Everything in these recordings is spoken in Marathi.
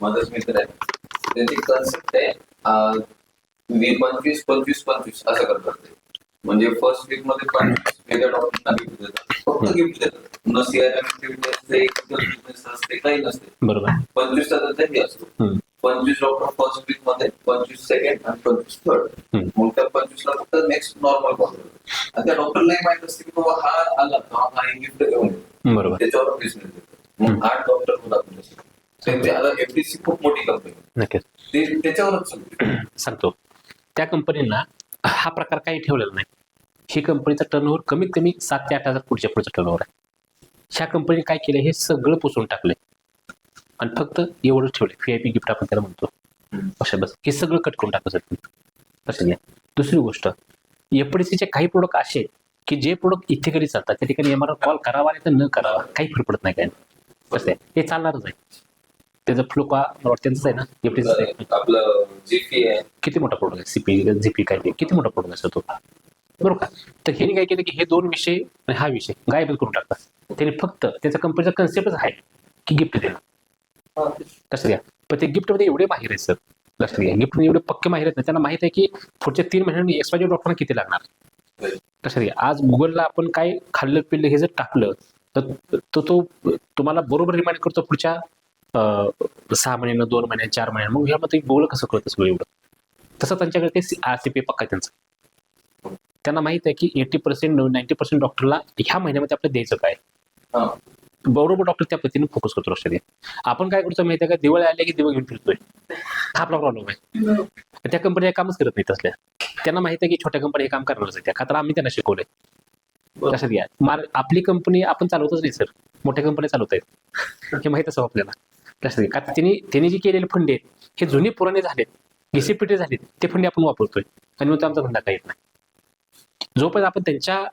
माझाच मित्र आहे त्यांची कन्सेप्ट आहे वी- पंचवीस पंचवीस पंचवीस असं करतात ते म्हणजे फ़र्स्ट वीक मध्ये पंचवीस वेगळ्या डॉक्टरना गिफ्ट देतात फक्त गिफ्ट देतात न सीआरएम असते बिझनेस असते काही नसते बरोबर। पंचवीस तासाचा हे असतो. पंचवीस डॉक्टर फ़र्स्ट वीक मध्ये पंचवीस सेकंड आणि पंचवीस थर्ड. मग त्या पंचवीसला फक्त नेक्स्ट नॉर्मल कॉल आणि त्या डॉक्टरलाही माहित असते की बाबा हा आला हा गिफ्ट घेऊन त्याच्यावर बिझनेस देतो मग आठ डॉक्टर. त्यांची एफडीसी खूप मोठी कंपनी नक्कीच. ते त्याच्यावरच. सांगतो. त्या कंपनीला हा प्रकार काही ठेवलेला नाही. ही कंपनीचा टर्नओव्हर कमीत कमी सात ते आठ हजार पुढच्या पुढचं टर्नओव्हर आहे. ह्या कंपनीने काय केलं हे सगळं पुसून टाकले आणि फक्त एवढंच ठेवले व्ही आय पी गिफ्ट आपण त्याला म्हणतो. अशा बस. हे सगळं कट करून टाकलं सर. तसं नाही. दुसरी गोष्ट. एफडीसीचे काही प्रोडक्ट असे की जे प्रोडक्ट इथे कधी चालतात त्या ठिकाणी एमआर कॉल करावा नाही तर न करावा काही फरक पडत नाही काय? कसं आहे. हे चालणारच आहे. त्याचं फ्लो का मला वाटतं त्यांचंच आहे ना. एफडीसी तर आपलं जीपी आहे किती मोठा प्रोडक्ट आहे? सीपी झीपी काय ते किती मोठा प्रोडक्ट असतो तो? बरोबर का? तर ह्याने काय केलं की हे दोन विषय आणि हा विषय गायबच करून टाकतात. त्याने फक्त त्याचा कंपनीचा कन्सेप्टच आहे की गिफ्ट देणं. लक्षात घ्या. पण ते गिफ्टमध्ये एवढे माहीर आहेत सर. लक्षात घ्या. गिफ्ट एवढे पक्के माहीर आहेत ना. त्यांना माहीत आहे की पुढच्या तीन महिन्यांनी एक्सपायझी डॉक्टरना किती लागणार? लक्षात घ्या. आज गुगलला आपण काय खाल्लं पिल्लं हे जर टाकलं तर तो तो तुम्हाला बरोबर रिमाइंड करतो पुढच्या सहा महिन्यानं दोन महिन्यानं चार महिन्यानं मग ह्यामध्ये गुगल कसं कळतं सगळं एवढं? तसं त्यांच्याकडे ते आर सी पी पक्का त्यांचा. त्यांना माहीत आहे की एटी पर्सेंट नाईन्टी पर्सेंट डॉक्टरला ह्या महिन्यामध्ये आपलं द्यायचं काय. बरोबर डॉक्टर त्या पद्धतीने फोकस करतो लक्षात घ्या. आपण काय करतो माहिती आहे का? दिवाळी आले की दिवस घेऊन फिरतोय. हा आपला प्रॉब्लेम आहे. त्या कंपनी कामच करत नाही तसल्या त्यांना माहीत आहे की छोट्या कंपनी हे काम करणारच त्या का तर आम्ही त्यांना शिकवलंय. लक्षात घ्या. मार आपली कंपनी आपण चालवतच नाही सर मोठ्या कंपन्या चालवत आहेत हे माहीत असं आपल्याला. लक्षात घ्या त्यांनी त्यांनी जे केलेले फंडे आहेत हे जुने पुराणे झालेत. घिसेपिटे झालेत. ते फंडे आपण वापरतोय. आणि मग आमचा धंदा काही येत नाही. जोपर्यंत आपण त्यांच्या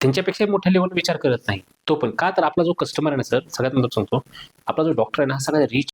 त्यांच्यापेक्षा मोठ्या लेवल विचार करत नाही तो पण का तर आपला जो कस्टमर आहे ना सर सगळ्यात महत्त्वाचं सांगतो आपला जो डॉक्टर आहे ना हा सगळ्यात रिच